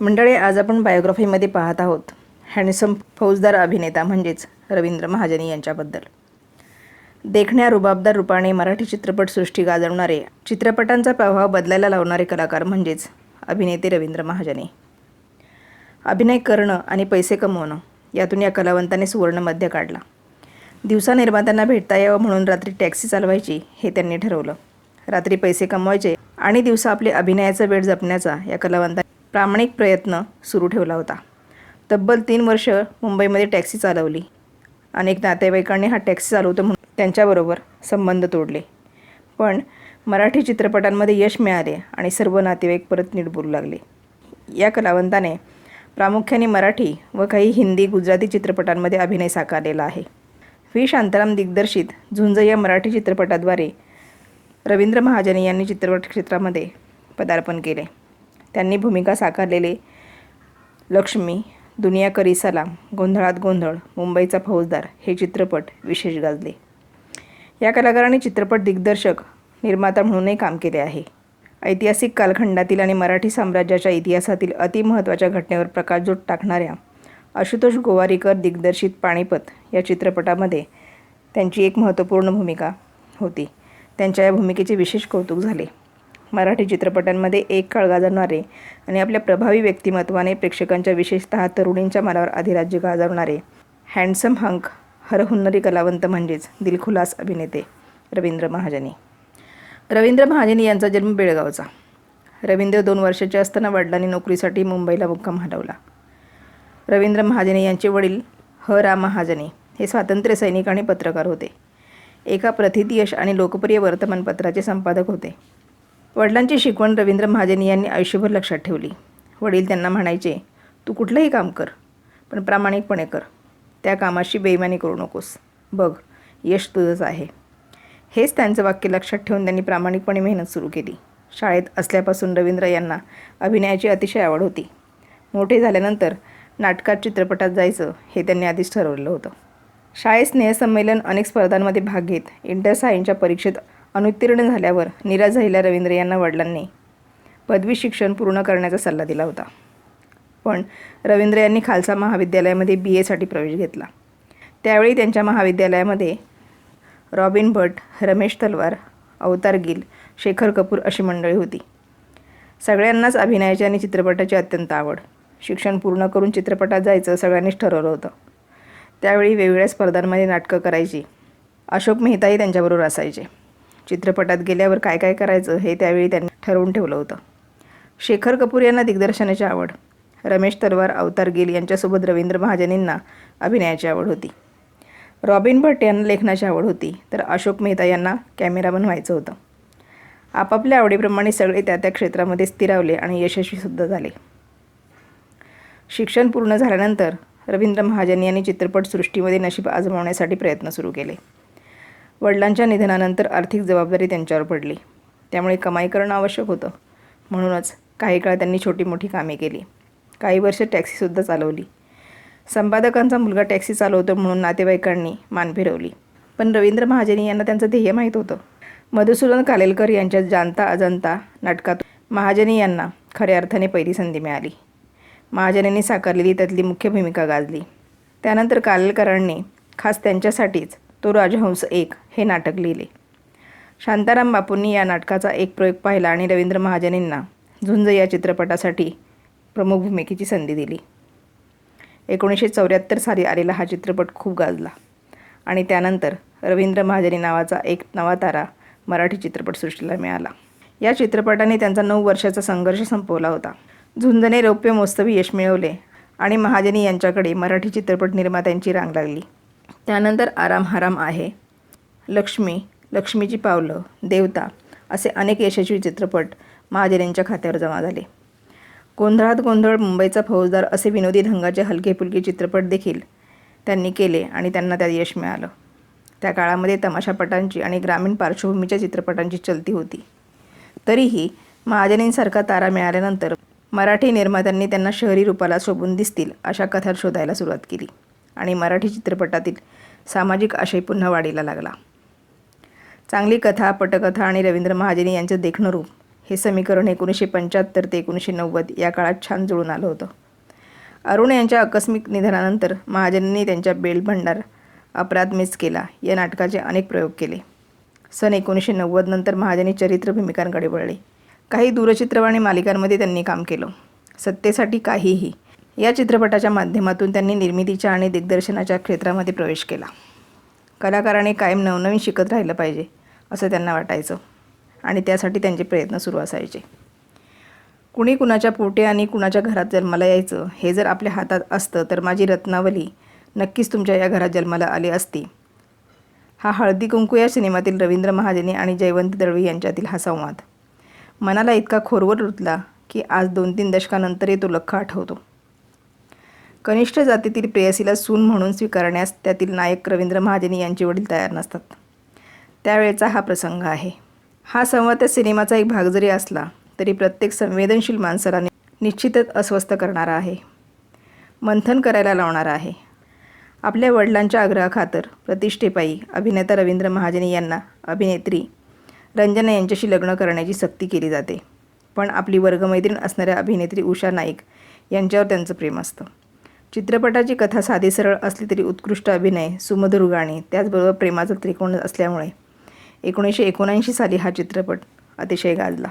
मंडळी आज आपण बायोग्राफीमध्ये पाहत आहोत. हँडसम फौजदार अभिनेता म्हणजेच रवींद्र महाजनी यांच्याबद्दल. देखण्या रुबाबदार रूपाने मराठी चित्रपटसृष्टी गाजवणारे चित्रपटांचा प्रभाव बदलायला लावणारे कलाकार म्हणजेच अभिनेते रवींद्र महाजनी. अभिनय करणं आणि पैसे कमवणं यातून या कलावंताने सुवर्ण मध्य काढला. दिवसा निर्मात्यांना भेटता यावं म्हणून रात्री टॅक्सी चालवायची हे त्यांनी ठरवलं. रात्री पैसे कमवायचे आणि दिवसा आपले अभिनयाचा वेळ जपण्याचा या कलावंता प्रामाणिक प्रयत्न सुरू ठेवला होता. तब्बल तीन वर्ष मुंबईमध्ये टॅक्सी चालवली. अनेक नातेवाईकांनी हा टॅक्सी चालवतो म्हणून त्यांच्याबरोबर संबंध तोडले. पण मराठी चित्रपटांमध्ये यश मिळाले आणि सर्व नातेवाईक परत नीट बोलू लागले. या कलावंताने प्रामुख्याने मराठी व काही हिंदी गुजराती चित्रपटांमध्ये अभिनय साकारलेला आहे. व्ही. शांताराम दिग्दर्शित झुंज या मराठी चित्रपटाद्वारे रवींद्र महाजन यांनी चित्रपट क्षेत्रामध्ये पदार्पण केले. त्यांनी भूमिका साकारलेले. लक्ष्मी दुनिया करी सलाम गोंधळात गोंधळ मुंबईचा फौजदार हे चित्रपट विशेष गाजले. या कलाकारांनी चित्रपट दिग्दर्शक निर्माता म्हणूनही काम केले आहे. ऐतिहासिक कालखंडातील आणि मराठी साम्राज्याच्या इतिहासातील अतिमहत्त्वाच्या घटनेवर प्रकाशझोत टाकणाऱ्या आशुतोष गोवारीकर दिग्दर्शित पाणीपत या चित्रपटामध्ये त्यांची एक महत्त्वपूर्ण भूमिका होती. त्यांच्या या भूमिकेचे विशेष कौतुक झाले. मराठी चित्रपटांमध्ये एक काळ गाजवणारे आणि आपल्या प्रभावी व्यक्तिमत्वाने प्रेक्षकांच्या विशेषतः तरुणींच्या मनावर अधिराज्य गाजवणारे हँडसम हंक हरहुन्नरी कलावंत म्हणजेच दिलखुलास अभिनेते रवींद्र महाजनी. रवींद्र महाजनी यांचा जन्म बेळगावचा. रवींद्र दोन वर्षाचे असताना वडिलांनी नोकरीसाठी मुंबईला मुक्काम हलवला. रवींद्र महाजनी यांचे वडील ह. रा महाजनी हे स्वातंत्र्य सैनिक आणि पत्रकार होते. एका प्रथितयश आणि लोकप्रिय वर्तमानपत्राचे संपादक होते. वडिलांची शिकवण रवींद्र महाजन यांनी आयुष्यभर लक्षात ठेवली. वडील त्यांना म्हणायचे तू कुठलंही काम कर पण प्रामाणिकपणे कर. त्या कामाशी बेईमानी करू नकोस. बघ यश तुझंच आहे. हेच त्यांचं वाक्य लक्षात ठेवून त्यांनी प्रामाणिकपणे मेहनत सुरू केली. शाळेत असल्यापासून रवींद्र यांना अभिनयाची अतिशय आवड होती. मोठे झाल्यानंतर नाटकात चित्रपटात जायचं हे त्यांनी आधीच ठरवलेलं होतं. शाळेत स्नेहसंमेलन अनेक स्पर्धांमध्ये भाग घेत इंटर सायन्सच्या परीक्षेत अनुत्तीर्ण झाल्यावर निराश झालेल्या रवींद्र यांना वडिलांनी पदवी शिक्षण पूर्ण करण्याचा सल्ला दिला होता. पण रवींद्र यांनी खालसा महाविद्यालयामध्ये बी एसाठी प्रवेश घेतला. त्यावेळी त्यांच्या महाविद्यालयामध्ये रॉबिन भट रमेश तलवार अवतार गिल शेखर कपूर अशी मंडळी होती. सगळ्यांनाच अभिनयाची आणि चित्रपटाची अत्यंत आवड. शिक्षण पूर्ण करून चित्रपटात जायचं सगळ्यांनीच ठरवलं होतं. त्यावेळी वेगवेगळ्या स्पर्धांमध्ये नाटकं करायची. अशोक मेहताही त्यांच्याबरोबर असायचे. चित्रपटात गेल्यावर काय काय करायचं हे त्यावेळी त्यांनी ठरवून ठेवलं होतं. शेखर कपूर यांना दिग्दर्शनाची आवड. रमेश तलवार अवतार गिल यांच्यासोबत रवींद्र महाजनींना अभिनयाची आवड होती. रॉबिन भट्ट यांना लेखनाची आवड होती तर अशोक मेहता यांना कॅमेरा व्हायचं होतं. आपापल्या आवडीप्रमाणे सगळे त्या त्या क्षेत्रामध्ये स्थिरावले आणि यशस्वीसुद्धा झाले. शिक्षण पूर्ण झाल्यानंतर रवींद्र महाजन यांनी चित्रपटसृष्टीमध्ये नशीब आजमावण्यासाठी प्रयत्न सुरू केले. वडिलांच्या निधनानंतर आर्थिक जबाबदारी त्यांच्यावर पडली. त्यामुळे कमाई करणं आवश्यक होतं. म्हणूनच काही काळ त्यांनी छोटी मोठी कामे केली. काही वर्ष टॅक्सीसुद्धा चालवली. संपादकांचा मुलगा टॅक्सी चालवतो म्हणून नातेवाईकांनी मान फिरवली. पण रवींद्र महाजनी यांना त्यांचं ध्येय माहीत होतं. मधुसूदन कालेलकर यांच्या जानता अजानता नाटकात महाजनी यांना खऱ्या अर्थाने पहिली संधी मिळाली. महाजनींनी साकारलेली त्यातली मुख्य भूमिका गाजली. त्यानंतर कालेलकरांनी खास त्यांच्यासाठीच तो राजहंस एक हे नाटक लिहिले. शांताराम बापूंनी या नाटकाचा एक प्रयोग पाहिला आणि रवींद्र महाजनींना झुंज या चित्रपटासाठी प्रमुख भूमिकेची संधी दिली. एकोणीसशे चौऱ्याहत्तर साली आलेला हा चित्रपट खूप गाजला आणि त्यानंतर रवींद्र महाजनी नावाचा एक नवा तारा मराठी चित्रपटसृष्टीला मिळाला. या चित्रपटाने त्यांचा नऊ वर्षाचा संघर्ष संपवला होता. झुंजने रौप्य मोस्तवी यश मिळवले आणि महाजनी यांच्याकडे मराठी चित्रपट निर्मात्यांची रांग लागली. त्यानंतर आराम हराम आहे. लक्ष्मी लक्ष्मीची पावलं देवता असे अनेक यशस्वी चित्रपट महाजनींच्या खात्यावर जमा झाले. गोंधळात गोंधळ मुंबईचा फौजदार असे विनोदी ढंगाचे हलके फुलके चित्रपट देखील त्यांनी केले आणि त्यांना त्यात यश मिळालं. त्या काळामध्ये तमाशापटांची आणि ग्रामीण पार्श्वभूमीच्या चित्रपटांची चलती होती. तरीही महाजनींसारखा तारा मिळाल्यानंतर मराठी निर्मात्यांनी त्यांना शहरी रूपाला शोभून दिसतील अशा कथा शोधायला सुरुवात केली. आणि मराठी चित्रपटातील सामाजिक आशय पुन्हा वाढीला लागला. चांगली कथा पटकथा आणि रवींद्र महाजनी यांचं देखणं रूप हे समीकरण एकोणीसशे पंच्याहत्तर ते एकोणीसशे नव्वद या काळात छान जुळून आलं होतं. अरुण यांच्या आकस्मिक निधनानंतर महाजनांनी त्यांच्या बेल भंडार अपराध मिस केला. या नाटकाचे अनेक प्रयोग केले. सन एकोणीसशे नव्वद नंतर महाजनी चरित्र भूमिकांकडे वळले. काही दूरचित्रवाणी मालिकांमध्ये त्यांनी काम केलं. सत्तेसाठी काहीही या चित्रपटाच्या माध्यमातून त्यांनी निर्मितीच्या आणि दिग्दर्शनाच्या क्षेत्रामध्ये प्रवेश केला. कलाकाराने कायम नवनवीन शिकत राहिलं पाहिजे असं त्यांना वाटायचं आणि त्यासाठी त्यांचे प्रयत्न सुरू असायचे. कुणी कुणाच्या पोटे आणि कुणाच्या घरात जन्माला यायचं हे जर आपल्या हातात असतं तर माझी रत्नावली नक्कीच तुमच्या या घरात जन्माला आली असती. हा हळदी कुंकू या सिनेमातील रवींद्र महाजनी आणि जयवंत दळवी यांच्यातील हा संवाद. मनाला इतका खोरवर रुतला की आज दोन तीन दशकानंतरही तो लख्ख आठवतो. कनिष्ठ जातीतील प्रेयसीला सून म्हणून स्वीकारण्यास त्यातील नायक रवींद्र महाजनी यांचे वडील तयार नसतात. त्यावेळेचा हा प्रसंग आहे. हा संवाद त्या सिनेमाचा एक भाग जरी असला तरी प्रत्येक संवेदनशील माणसाला निश्चितच अस्वस्थ करणारा आहे. मंथन करायला लावणारा आहे. आपल्या वडिलांच्या आग्रहाखातर प्रतिष्ठेपायी अभिनेता रवींद्र महाजनी यांना अभिनेत्री रंजना यांच्याशी लग्न करण्याची सक्ती केली जाते. पण आपली वर्गमैत्रीण असणाऱ्या अभिनेत्री उषा नाईक यांच्यावर त्यांचं प्रेम असतं. चित्रपटाची कथा साधी सरळ असली तरी उत्कृष्ट अभिनय सुमधुर गाणी त्याचबरोबर प्रेमाचा त्रिकोण असल्यामुळे एकोणीसशे एकोणऐंशी साली हा चित्रपट अतिशय गाजला.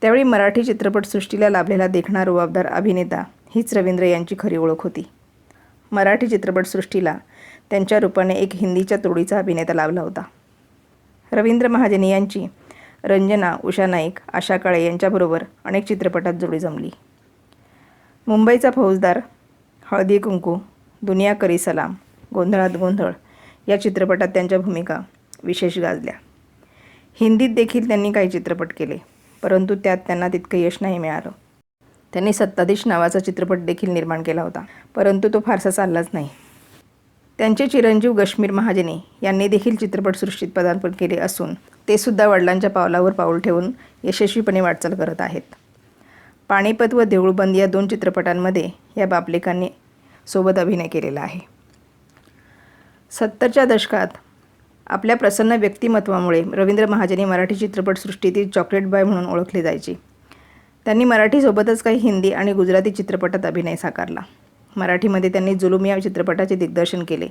त्यावेळी मराठी चित्रपटसृष्टीला लाभलेला देखणा रुबाबदार अभिनेता हीच रवींद्र यांची खरी ओळख होती. मराठी चित्रपटसृष्टीला त्यांच्या रूपाने एक हिंदीच्या तोडीचा अभिनेता लाभला होता. रवींद्र महाजनी यांची रंजना उषा नाईक आशा काळे यांच्याबरोबर अनेक चित्रपटात जोडी जमली. मुंबईचा फौजदार हळदी कुंकू दुनिया करी सलाम गोंधळात गोंधळ या चित्रपटात त्यांच्या भूमिका विशेष गाजल्या. हिंदीत देखील त्यांनी काही चित्रपट केले परंतु त्यात त्यांना तितकं यश नाही मिळालं. त्यांनी सत्ताधीश नावाचा चित्रपट देखील निर्माण केला होता परंतु तो फारसा चाललाच नाही. त्यांचे चिरंजीव गश्मीर महाजने यांनी देखील चित्रपटसृष्टीत पदार्पण केले असून ते सुद्धा वडिलांच्या पावलावर पाऊल ठेवून यशस्वीपणे वाटचाल करत आहेत. पाणीपत व देऊळबंद या दोन चित्रपटांमध्ये या बापलेकांनी सोबत अभिनय केलेला आहे. सत्तरच्या दशकात आपल्या प्रसन्न व्यक्तिमत्वामुळे रवींद्र महाजनी मराठी चित्रपटसृष्टीतील चॉकलेट बॉय म्हणून ओळखले जायचे. त्यांनी मराठीसोबतच काही हिंदी आणि गुजराती चित्रपटात अभिनय साकारला. मराठीमध्ये त्यांनी जुलूम या चित्रपटाचे दिग्दर्शन केले.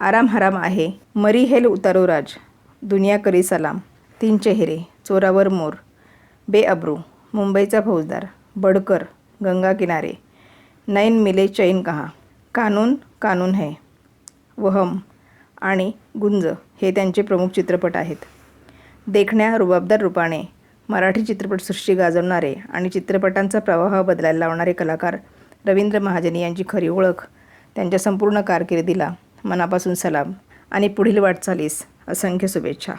आराम हराम आहे मरी हेल उतारो राज दुनिया करी सलाम तीन चेहरे चोरावर मोर बे अब्रू मुंबईचा फौजदार बडकर गंगा किनारे नैन मिले चैन कहा. कानून कानून है. वहम आणि गुंज हे त्यांचे प्रमुख चित्रपट आहेत. देखण्या रुबाबदार रूपाने मराठी चित्रपटसृष्टी गाजवणारे आणि चित्रपटांचा प्रवाह बदलायला लावणारे कलाकार रवींद्र महाजन यांची खरी ओळख त्यांच्या संपूर्ण कारकिर्दीला मनापासून सलाम आणि पुढील वाटचालीस असंख्य शुभेच्छा.